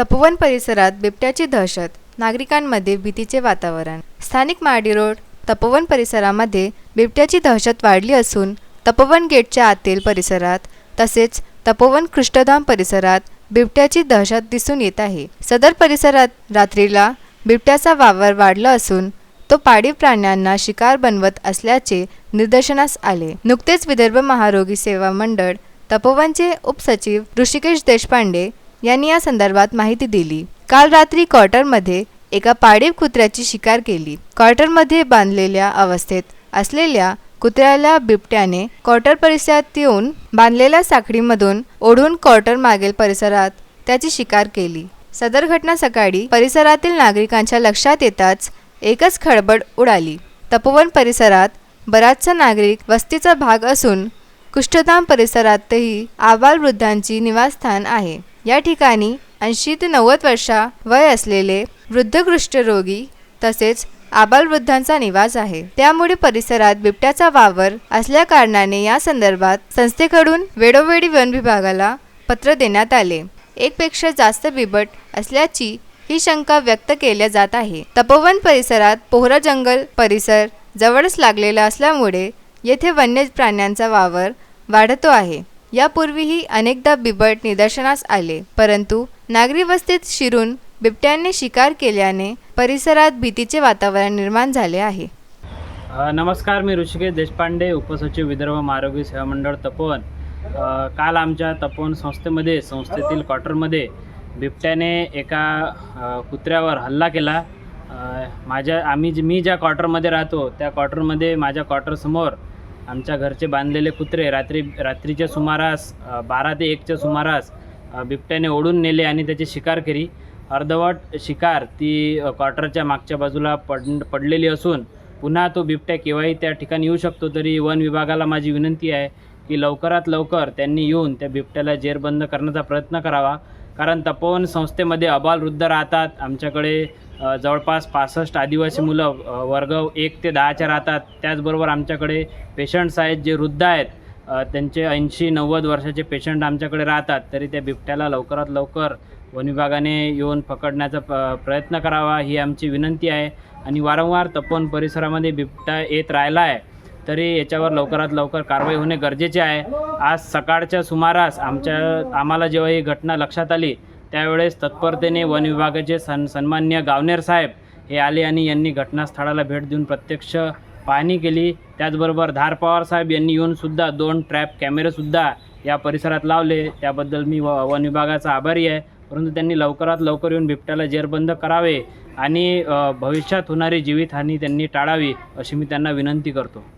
तपोवन परिसरात बिबट्याची दहशत नागरिकांमध्ये भीतीचे वातावरण. स्थानिक माडी रोड तपोवन परिसरामध्ये बिबट्याची दहशत वाढली असून तपोवन गेटच्या आतील परिसरात तसेच तपोवन कृष्णधाम परिसरात बिबट्याची दहशत दिसून येत आहे. सदर परिसरात रात्रीला बिबट्याचा वावर वाढला असून तो पाळीव प्राण्यांना शिकार बनवत असल्याचे निदर्शनास आले. नुकतेच विदर्भ महारोगी सेवा मंडळ तपोवनचे उपसचिव ऋषिकेश देशपांडे यांनी या संदर्भात माहिती दिली. काल रात्री क्वार्टरमध्ये एका पाळीव कुत्र्याची शिकार केली. क्वार्टरमध्ये बांधलेल्या अवस्थेत असलेल्या कुत्र्याला बिबट्याने क्वार्टर परिसरात येऊन बांधलेल्या साखळीमधून ओढून क्वार्टर मागील परिसरात त्याची शिकार केली. सदर घटना सकाळी परिसरातील नागरिकांच्या लक्षात येताच एकच खळबळ उडाली. तपोवन परिसरात बराचसा नागरिक वस्तीचा भाग असून कुष्ठधाम परिसरातही आबालवृद्धांची निवासस्थान आहे. या ठिकाणी ऐंशी ते नव्वद वर्षा वय असलेले वृद्ध कुष्ठरोगी तसेच आबालवृद्धांचा निवास आहे. त्यामुळे परिसरात बिबट्याचा वावर असल्या कारणाने या संदर्भात संस्थेकडून वेळोवेळी वन विभागाला पत्र देण्यात आले. एकपेक्षा जास्त बिबट असल्याची ही शंका व्यक्त केल्या जात आहे. तपोवन परिसरात पोहरा जंगल परिसर जवळच लागलेला असल्यामुळे येथे वन्य प्राण्यांचा वावर वाढतो आहे. यापूर्वीही अनेकदा बिबट निदर्शनास आले परंतु नागरी वस्तीत शिरून बिबट्यांनी शिकार केल्याने परिसरात भीतीचे वातावरण निर्माण झाले आहे. नमस्कार मी ऋषिकेश देशपांडे उपसचिव विदर्भ आरोग्य सेवा मंडळ तपोवन. काल आमच्या तपोवन संस्थेमध्ये संस्थेतील क्वार्टरमध्ये बिबट्याने एका कुत्र्यावर हल्ला केला. माझ्या आम्ही मी ज्या क्वार्टरमध्ये राहतो त्या क्वार्टरमध्ये माझ्या क्वार्टरसमोर आमच्या घरचे बांधलेले कुत्रे रात्री रात्रीच्या सुमारास बारा ते एकच्या सुमारास बिबट्याने ओढून नेले आणि त्याची शिकार केली. अर्धवट शिकार ती क्वार्टरच्या मागच्या बाजूला पड पडलेली असून पुन्हा तो बिबट्या केव्हाही त्या ठिकाणी येऊ शकतो तरी वन विभागाला माझी विनंती आहे की लवकरात लवकर त्यांनी येऊन त्या बिबट्याला जेरबंद करण्याचा प्रयत्न करावा. कारण तपोवन संस्थेमध्ये अबालवृद्ध राहतात. आमच्याकडे जवळपास पासष्ट आदिवासी मुलं वर्ग एक ते दहाच्या राहतात. त्याचबरोबर आमच्याकडे पेशंट्स आहेत जे वृद्ध आहेत. त्यांचे ऐंशी नव्वद वर्षाचे पेशंट आमच्याकडे राहतात. तरी त्या बिबट्याला लवकरात लवकर वन विभागाने येऊन पकडण्याचा प प्रयत्न करावा ही आमची विनंती आहे. आणि वारंवार तपोवन परिसरामध्ये बिबट्या येत राहिला आहे तरी याच्यावर लवकरात लवकर कारवाई होणे गरजेचे आहे. आज सकाळच्या सुमारास आमच्या आम्हाला जेव्हा ही घटना लक्षात आली त्यावेळेस तत्परतेने वन विभागाचे सन सन्मान्य गावनेर साहेब हे आले आणि यांनी घटनास्थळाला भेट देऊन प्रत्यक्ष पाहणी केली. त्याचबरोबर धार पवार साहेब यांनी येऊनसुद्धा दोन ट्रॅप कॅमेरेसुद्धा या परिसरात लावले. त्याबद्दल मी व वन विभागाचा आभारी आहे. परंतु त्यांनी लवकरात लवकर येऊन बिबट्याला जेरबंद करावे आणि भविष्यात होणारी जीवितहानी त्यांनी टाळावी अशी मी त्यांना विनंती करतो.